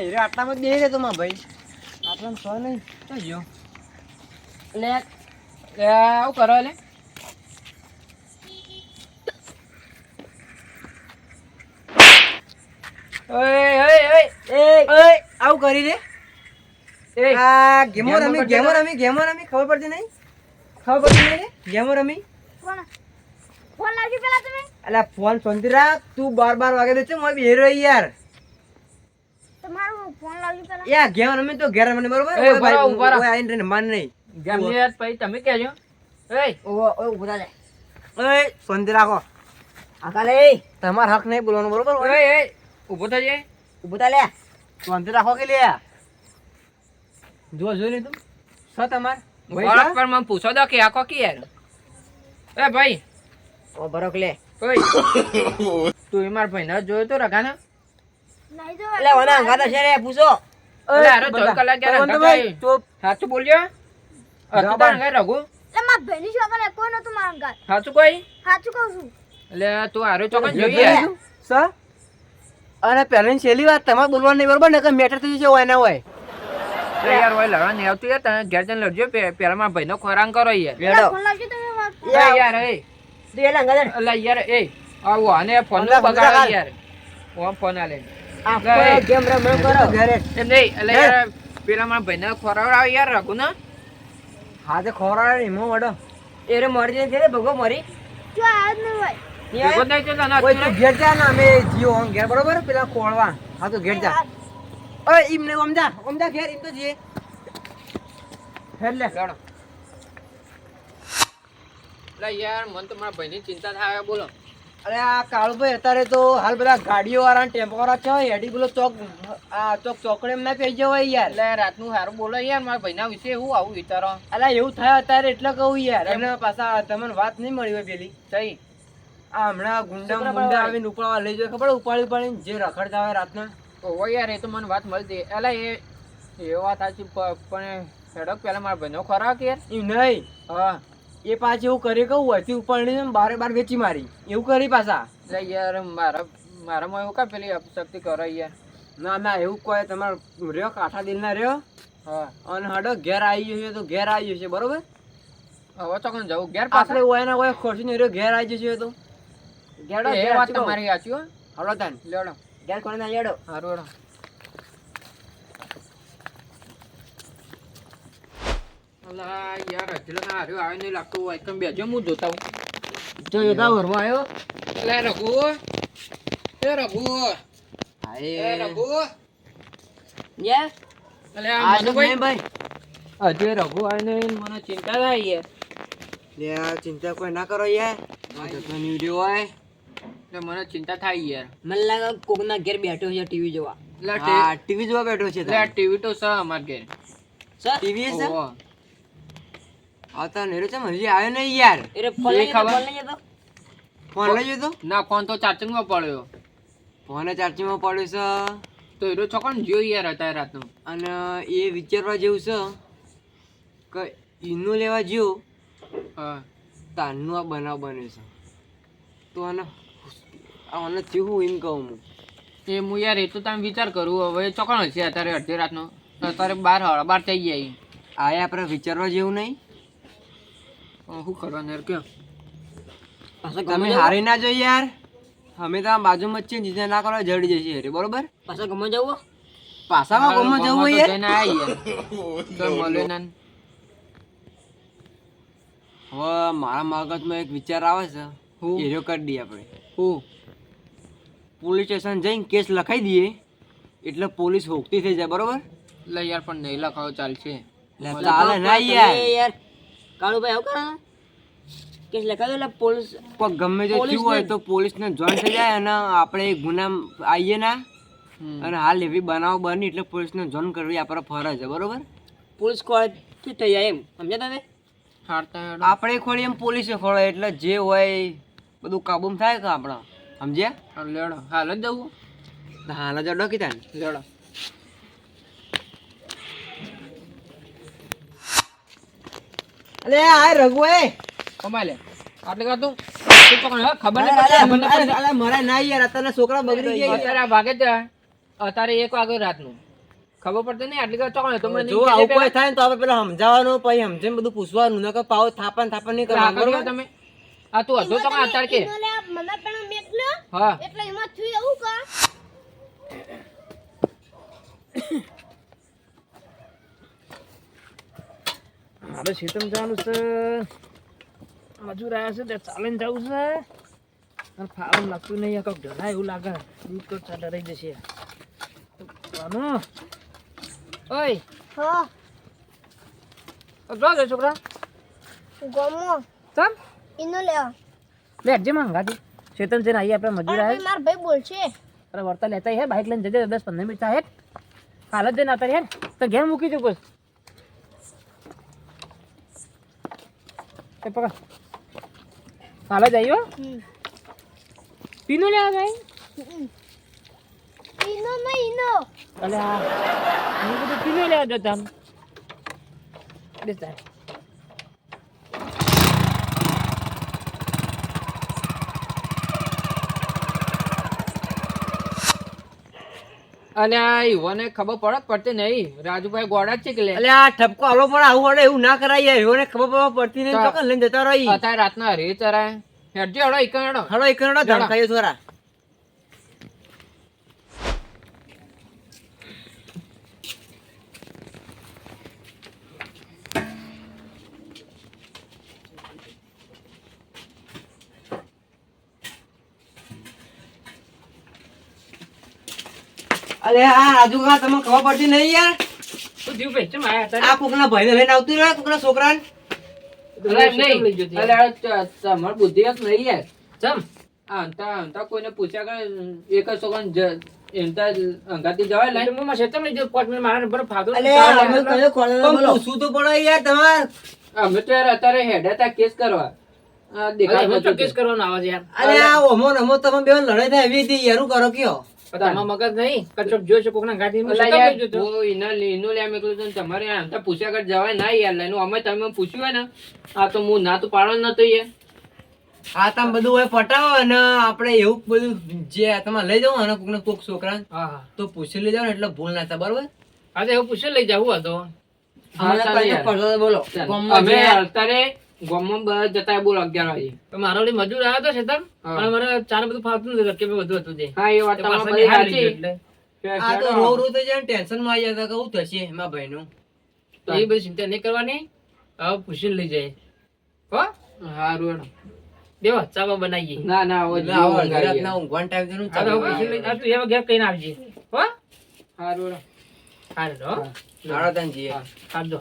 Hero આટલામાં બે રહેતો માં ભાઈ. આટલામાં સો નહીં. તો જો લે લે આવું કરો લે ઓય ઓય ઓય એ ઓય. આવું કરી રે એ આ ગેમો રમી ગેમો રમી ગેમો રમી ખબર પડતી નહીં? ખબર પડતી નહીં? ગેમો રમી. કોણ ફોન લાવજો પેલા તમે. અલા ફોન શાંતિ તું બાર બાર વાગે દે છે મોય બેહી યાર. ફોન લાવજો પેલા? યા તો ઘેર મને બરોબર એ, ભાઈ ઊભા રહો, ઊભા આઈને રહીને માન નહીં. ગેમની વાત પછી તમે કહેજો. એ ઓ ઓ ઊભા રહે એ સંધી રાખો. આકાલે. તમાર હક નહીં બોલવાનું બરોબર એ એ ઊભો થજે ઊભો તા લે. સંધી રાખો કે લે? જો જો ને તું સ તમાર ઓળખ પર મને પૂછો દો કે આ કોકી યાર એ ભાઈ. ઓ બરોક લે. ઓય. તું એ ભાઈ ન જોયો તો રગાના. એટલે ઓના અંગાતા છે રે પૂછો સાચું બોલ્યો? હતું તાર. અંગાત રઘુ મારા ભાઈની છોકરા કોઈ નતું મારા ઘર સાચું કોઈ? સાચું કહું છું. એટલે તું આરો ચોકન જોઈએ સર અને પહેલાની છેલ્લી વાત તમારે બોલવાનું નહીં બરોબર? ને કે મેટર થઈ જશે હોય ના હોય. યાર ઓય લડવા નહીં આવતું યાર તમે ઘેર જઈને લડજો પે- પેલા મારા ભાઈનો ખોરાક કરો યાર. એ યાર એ. એટલે અંગાતા અલા યાર એ. આવો આને ફોન બગાડો યાર. ફોન આલે. આ ગેમ રમે કરો. ઘરે. એમ નહીં એટલે યાર પેલા મારા ભાઈને ખોરાવડાવો યાર રઘુ ના હા તે ખોરાડે નહીં મો વડો. એ રે મરી જાય છે ભગો મરી. જો હોય. ભેગો નહીં ઘેર જા ને અમે જીઓ આમ ઘેર બરોબર? પેલા ખોળવા. હા તો ઘેર જા. ઓય ઈમ ઓમ જા ઓમ જા ઘેર ઈમ તો જીએ હેડ લડો. યાર મન તો મારા ભાઈની ચિંતા થાય બોલો. અરે આ કાળુભાઈ અત્યારે તો હાલ બધા ગાડીઓ વાળા ટેમ્પો વાળા છે હેડી બોલો ચોક આ ચોક ચોકડે એમ ના પઈ જવાય યાર. એટલે રાતનું સારું બોલો યાર મારા ભાઈના વિશે હું આવું વિચારો. અલા એવું થાય અત્યારે એટલે કહું યાર. એમને પાછા તમને વાત નહીં મળી હોય પેલી. સહી આ હમણાં ગુંડા ગુંડા આવીને ઉપાડવા લઈ જાય. ખબર ઉપાડી ઉપાડીને જે રખડતા હોય રાતના? ઓહો યાર એ તો મને વાત મળતી એટલે એ એ વાત સાચી પ- પણ સડક પહેલાં મારા ભાઈનો ખોરાક યાર. એ નહીં. હા. એ પાછી એવું કરી કહું હતી ઉપાડીને બારે બાર વેચી મારી. એવું કરી પાછા? એટલે યાર મારા મારામાં એવું કા પેલી અપશક્તિ કરે યાર? ના ના એવું કોઈ તમારે રહ્યો કાંઠા દિલ ના રહ્યો? હા. અને હડો ઘેર આવી જશે તો ઘેર આવી જશે બરોબર? હવે તો કોણ જવું? ઘેર પાછળ હોય ને હોય ખોરશી ને રહ્યો ઘેર આવી જશે તો? ઘેર એ વાત તમારી સાચી હો. હડો તાન. લેડો ઘેર કોને ના લેડો હારું અલા યાર હજુ ના આવે નહીં લાગતું હોય કેમ બેજો હું જોતા હું જો યોગા ઘરમાં આવ્યો એટલે રઘુ. એ રઘુ. એ રઘુ. યે એટલે આ આ તો મનુભાઈ. નહીં ભાઈ. હજુ રઘુ આવે ને મને ચિંતા થાય લે ચિંતા કોઈ ના કરો યાર. આ જતન વિડિયો હોય એટલે મને ચિંતા થાય યાર. મને લાગે કોકના ઘેર બેઠો છે ટીવી જોવા. ટીવી જોવા બેઠો છે ટીવી તો છે અમાર ઘેર. ટીવી છે ઓહો. તો નેરો છે હજી આવ્યો નહીં યાર. એ ખબર? ફોન લઈ જતો ના ફોન તો ચાર્જિંગ પડ્યો. ફોન ચાર્જિંગમાં પડ્યો છે. તો એનો છોકરો જોયો યાર અત્યારે રાતનો. અને એ વિચારવા જેવું છે કે ઈનું લેવા જેવું હા. તારનું આ બનાવ બને છે. તો આને આ આને થયું એમ કહું હું. એ હું યાર એ તો તમે વિચાર કરું હવે ચોકણ હશે અત્યારે અડધી રાતનો. અત્યારે બાર હળા બાર થઈ ગયા. આયા આપણે વિચારવા જેવું નહીં? શું કરવાનું યાર કયો? તમે હારી ના જોઈએ યાર. અમે તો આ બાજુમાં જ છીએ જીતે ના કરો જડી જશે હેરે બરોબર? પાછા ગમે જવું પાછામાં ગમે જવું યાર. જઈને આયા યાર ના. હવે મારા મગજમાં એક વિચાર આવે છે. હું? એરો કરી દઈએ આપણે. હું? પોલીસ સ્ટેશન જઈને કેસ લખાઈ દઈએ. એટલે પોલીસ હોકતી થઈ જાય બરોબર? એટલે યાર પણ નહીં લખાવો ચાલશે. ચાલે ના યાર કાળુભાઈ આવું કરે કેસ લખાવ્યો એટલે પોલીસ પણ ગમે તે થયું હોય તો પોલીસને જોઈન થઈ જાય અને આપણે ગુના આવીએ ના. અને હાલ એવી બનાવ બની એટલે પોલીસને જોઈન કરવી આપણે ફરજ છે બરોબર? પોલીસ ખોળથી થઈ જાય એમ. સમજ્યા તમે? આપણે ખોળી એમ પોલીસે ખોળે એટલે જે હોય બધું કાબૂમ થાય કે આપણા? સમજ્યા? લેડો. હાલ જ જવું. હાલ જ ડોકી થાય લેડો. અલે આ રઘુ એ કમાઈ લે? આટલે કા તું. તું પકડ ખબર નહીં. અલે મરાય ના યાર અત્યારના છોકરા બગડી ગયા. અત્યારે આ ભાગે જ અત્યારે એક વાગે રાતનું. ખબર પડતી નહીં આટલી તો ચોકણ તો જો આવું કોઈ થાય ને તો આપણે પેલા સમજાવવાનું પછી સમજીને બધું પૂછવાનું. નકર પાવ થાપણ થાપણ નહીં કરવાનું તમે. આ તું હતો તમે અત્યારે કે? મને પણ મેકલ્યો હા. એટલે એમાં થયું એવું કા મારે શીતમ જવાનું છે. મજૂર આવ્યા છે ત્યાં ચાલીને જવું છે. અને ફાવન લાગતું નહીં કંઈક ઢળાય એવું લાગે. દૂધ તો ચાલે રહી જશે. કરવાનું ઓય. હા. જો જો છોકરા. ગમો. ચાલ ઇનો લે. બેઠજે માં ગાડી શેતન છે આવીએ આપણે મજૂર આવે ભાઈ માર ભાઈ બોલશે. અરે વર્તા લેતા હે બાઇક લઈને જજે દસ પંદર મિનિટ થાય કાલ જ જઈને અત્યારે હે તો ઘેર મૂકી દઉં બસ. એ પકડ. કાલ જ આવ્યો હમ. પીનું લે ભાઈ હમ. ઈનો નહીં ઈનો. અલે આ હું બધું પીનું લેવા જતા બેસ અને આ યુવાને ખબર પડત પડતી નહીં? રાજુભાઈ ગોડા છે કે લે? અલે આ ઠપકો આલો પણ આવું પડે એવું ના કરાય યાર એઓને ખબર પડવા પડતી નહીં તો- લઈને જતા રહી? અત્યારે રાતના રે ચરાય. હેડજો હડો. ઈકણ હડો કરોડો ધમકાયો થોરા અરે આ રાજુ કા તમને ખબર પડતી નહીં યાર? તું જીવ ભાઈ? ચમ આયા અત્યારે? આ કોકના ભાઈને લઈને આવતી રહ્યો કોકના છોકરાને? અરે નહીં. અરે આ ત- બુદ્ધિ જ નહીં યાર. ચમ? આ અંતા અંતા કોઈને પૂછ્યા કરે એક જ છોકરાને એમતા જ જવાય લઈને? અલે અમે કયો કોલેજ પૂછવું તો પડે યાર તમારે. અમે તો યાર અત્યારે હેડ્યા તા કેસ કરવા. આ દેખાડ નતું યાર. અરે આ ઓમો નમો તમે બે લડાઈ થાય એવી હતી યાર કરો કયો? ઈનું હતું. ને તમારે આ અંતા પૂછ્યા કરે જવાય ના યાર લઈને અમે તમે પૂછ્યું હોય ને આ તો હું ના તો પાડવાનો નતો યાર. આ તમે બધું હોય પટાવો અને આપણે એવું બધું જે તમારે લઈ જવું અને કોકને કોક છોકરા તો પૂછી લઈ જાવ ને એટલે ભૂલ ના થાય બરોબર? હા એવું પૂછી લઈ યાર. પડતો તો બોલો અમે અત્યારે ગામમાં બધા જતા બોલ અગિયાર વાગે મારો મજૂર આવ્યો હતો છેતર અને મારે ચાર બધું ફાવતું નથી રકે બધું હતું તે. હા એ વાત તમારી સાચી. કે આ તો હેડો. રો રો તો જાય ટેન્શનમાં આવી જતા કેવું થશે એમાં ભાઈ નું તો એ બધી ચિંતા નહીં કરવાની. હવે પૂછીને લઈ જાય. હો? હારું રોડ દેવો ચાબા બનાવીએ. ના ના હવે ના આવો ઊંઘાઈ રાતના ગયા. ઊંઘવાનો time છે ને હા તો હવે ચાલુ પૂછીને લઈ આ તું એવા ઘેર કહીને આવજે. હો? હા રોડ હા. રોડ હા રોડ હા. દો